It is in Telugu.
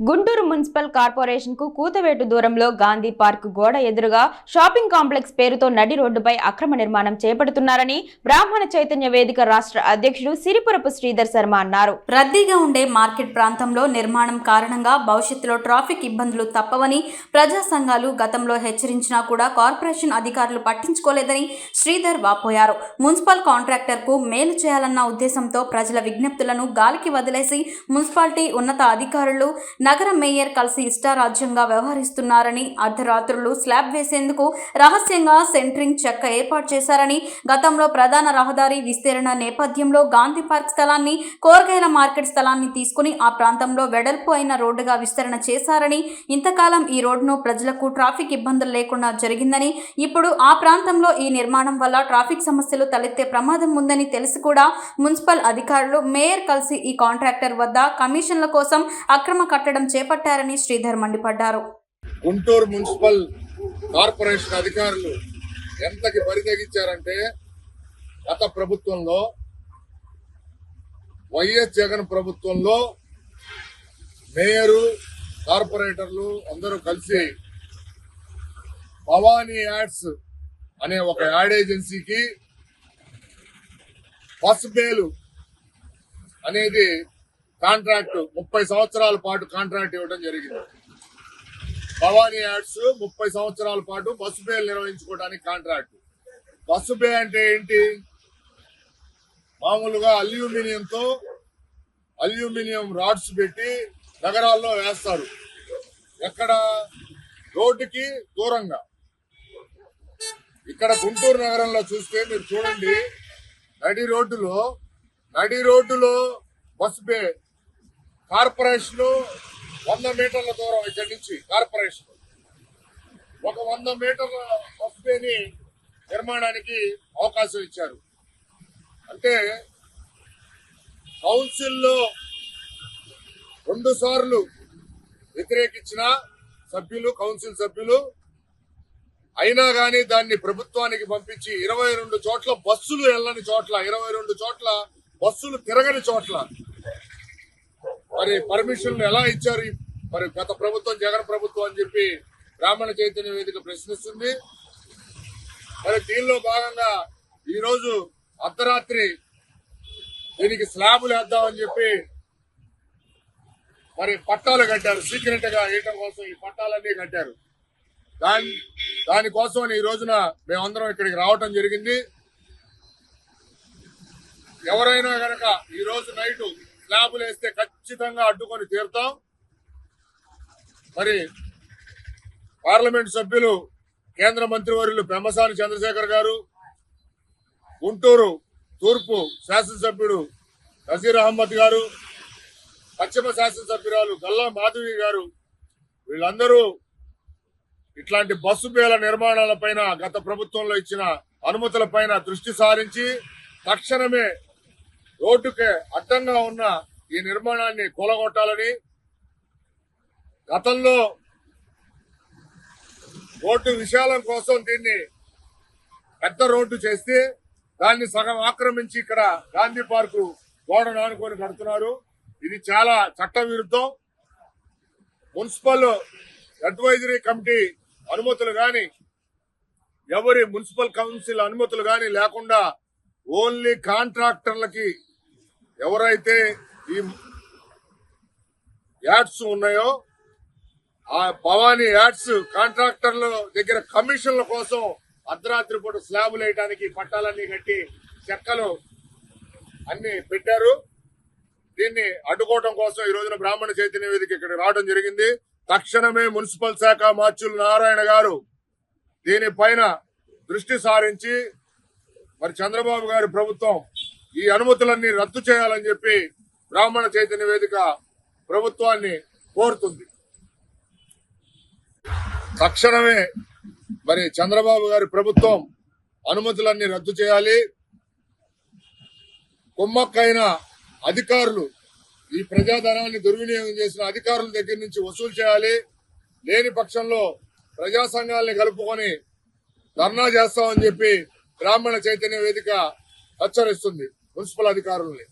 గుంటూరు మున్సిపల్ కార్పొరేషన్కు కూతవేటు దూరంలో గాంధీ పార్క్ గోడ ఎదురుగా షాపింగ్ కాంప్లెక్స్ పేరుతో నడి రోడ్డుపై అక్రమ నిర్మాణం చేపడుతున్నారని బ్రాహ్మణ చైతన్య వేదిక రాష్ట్ర అధ్యక్షుడు సిరిపురపు శ్రీధర్ శర్మ అన్నారు. రద్దీగా ఉండే మార్కెట్ ప్రాంతంలో నిర్మాణం కారణంగా భవిష్యత్తులో ట్రాఫిక్ ఇబ్బందులు తప్పవని ప్రజా సంఘాలు గతంలో హెచ్చరించినా కూడా కార్పొరేషన్ అధికారులు పట్టించుకోలేదని శ్రీధర్ వాపోయారు. మున్సిపల్ కాంట్రాక్టర్కు మేలు చేయాలన్న ఉద్దేశంతో ప్రజల విజ్ఞప్తులను గాలికి వదిలేసి మున్సిపాలిటీ ఉన్నత అధికారులు నగర మేయర్ కలిసి ఇష్టారాజ్యంగా వ్యవహరిస్తున్నారని అర్ధరాత్రులు స్లాబ్ వేసేందుకు రహస్యంగా సెంట్రింగ్ చెక్క ఏర్పాటు చేశారని గతంలో ప్రధాన రహదారి విస్తరణ నేపథ్యంలో గాంధీ పార్క్ స్థలాన్ని కూరగాయల మార్కెట్ స్థలాన్ని తీసుకుని ఆ ప్రాంతంలో వెడల్పు అయిన రోడ్డుగా విస్తరణ చేశారని ఇంతకాలం ఈ రోడ్డును ప్రజలకు ట్రాఫిక్ ఇబ్బందులు లేకుండా జరిగిందని ఇప్పుడు ఆ ప్రాంతంలో ఈ నిర్మాణం వల్ల ట్రాఫిక్ సమస్యలు తలెత్తే ప్రమాదం ఉందని తెలిసి కూడా మున్సిపల్ అధికారులు మేయర్ కలిసి ఈ కాంట్రాక్టర్ వద్ద కమిషన్ల కోసం అక్రమ కట్టడం చేపట్టారని శ్రీధర్ మండిపడ్డారు. గుంటూరు మున్సిపల్ కార్పొరేషన్ అధికారులు ఎంతకి పరితగించారంటే గత ప్రభుత్వంలో వైఎస్ జగన్ ప్రభుత్వంలో మేయరు కార్పొరేటర్లు అందరూ కలిసి భవానీ యాడ్స్ అనే ఒక యాడ్ ఏజెన్సీకి బస్ బేలు అనేది కాంట్రాక్ట్ ముప్పై సంవత్సరాల పాటు కాంట్రాక్ట్ ఇవ్వడం జరిగింది. భవానీ యాడ్స్ ముప్పై సంవత్సరాల పాటు బస్సు బేలు నిర్వహించుకోవడానికి కాంట్రాక్ట్. బస్సు బే అంటే ఏంటి? మామూలుగా అల్యూమినియంతో అల్యూమినియం రాడ్స్ పెట్టి నగరాల్లో వేస్తారు. ఎక్కడ? రోడ్డుకి దూరంగా. ఇక్కడ గుంటూరు నగరంలో చూస్తే మీరు చూడండి నడి రోడ్డులో నడి రోడ్డులో బస్సు బే కార్పొరేషన్ వంద మీటర్ల దూరం ఇక్కడి నుంచి కార్పొరేషన్. ఒక వంద మీటర్ల వస్తేని నిర్మాణానికి అవకాశం ఇచ్చారు. అంటే కౌన్సిల్లో రెండు సార్లు వ్యతిరేకించిన సభ్యులు కౌన్సిల్ సభ్యులు అయినా కానీ దాన్ని ప్రభుత్వానికి పంపించి ఇరవై రెండు చోట్ల బస్సులు వెళ్ళని చోట్ల ఇరవై రెండు చోట్ల బస్సులు తిరగని చోట్ల మరి పర్మిషన్లు ఎలా ఇచ్చారు? మరి గత ప్రభుత్వం జగన్ ప్రభుత్వం అని చెప్పి బ్రాహ్మణ చైతన్య వేదిక ప్రశ్నిస్తుంది. మరి దీనిలో భాగంగా ఈ రోజు అర్ధరాత్రి దీనికి స్లాబులు వేద్దామని చెప్పి మరి పట్టాలు కట్టారు. సీక్రెట్గా వేయటం కోసం ఈ పట్టాలన్నీ కట్టారు. దాని దానికోసం ఈ రోజున మేమందరం ఇక్కడికి రావటం జరిగింది. ఎవరైనా గనక ఈ రోజు నైట్ స్లాబులు వేస్తే ఖచ్చితంగా అడ్డుకొని తీరుతాం. మరి పార్లమెంట్ సభ్యులు కేంద్ర మంత్రివర్యులు పెమ్మసాని చంద్రశేఖర్ గారు గుంటూరు తూర్పు శాసనసభ్యుడు నజీర్ అహ్మద్ గారు పశ్చిమ శాసనసభ్యురాలు గల్లా మాధవి గారు వీళ్ళందరూ ఇట్లాంటి బస్సు బేల నిర్మాణాలపైన గత ప్రభుత్వంలో ఇచ్చిన అనుమతులపైన దృష్టి సారించి తక్షణమే రోడ్డుకే అడ్డంగా ఉన్న ఈ నిర్మాణాన్ని కూలగొట్టాలని గతంలో రోడ్డు విశాలం కోసం దీన్ని పెద్ద రోడ్డు చేస్తే దాన్ని సగం ఆక్రమించి ఇక్కడ గాంధీ పార్కు గోడను ఆనుకొని కడుతున్నారు. ఇది చాలా చట్టవిరుద్ధం. మున్సిపల్ అడ్వైజరీ కమిటీ అనుమతులు కానీ ఎవరి మున్సిపల్ కౌన్సిల్ అనుమతులు కానీ లేకుండా ఓన్లీ కాంట్రాక్టర్లకి ఎవరైతే ఈ యాడ్స్ ఉన్నాయో ఆ భవానీ యాడ్స్ కాంట్రాక్టర్ల దగ్గర కమిషన్ల కోసం అర్ధరాత్రి పూట స్లాబులు వేయడానికి పట్టాలన్నీ కట్టి చెక్కలు అన్ని పెట్టారు. దీన్ని అడ్డుకోవడం కోసం ఈ రోజున బ్రాహ్మణ చైతన్య వేదిక ఇక్కడ రావడం జరిగింది. తక్షణమే మున్సిపల్ శాఖ మార్చులు నారాయణ గారు దీనిపైన దృష్టి సారించి మరి చంద్రబాబు గారి ప్రభుత్వం ఈ అనుమతులన్నీ రద్దు చేయాలని చెప్పి బ్రాహ్మణ చైతన్య వేదిక ప్రభుత్వాన్ని కోరుతుంది. తక్షణమే మరి చంద్రబాబు గారి ప్రభుత్వం అనుమతులన్నీ రద్దు చేయాలి. కుమ్మక్కైన అధికారులు ఈ ప్రజాధనాన్ని దుర్వినియోగం చేసిన అధికారుల దగ్గర నుంచి వసూలు చేయాలి. లేని పక్షంలో ప్రజా సంఘాలని కలుపుకొని ధర్నా చేస్తామని చెప్పి బ్రాహ్మణ చైతన్య వేదిక హెచ్చరిస్తుంది మున్సిపల్ అధికారుల్ని.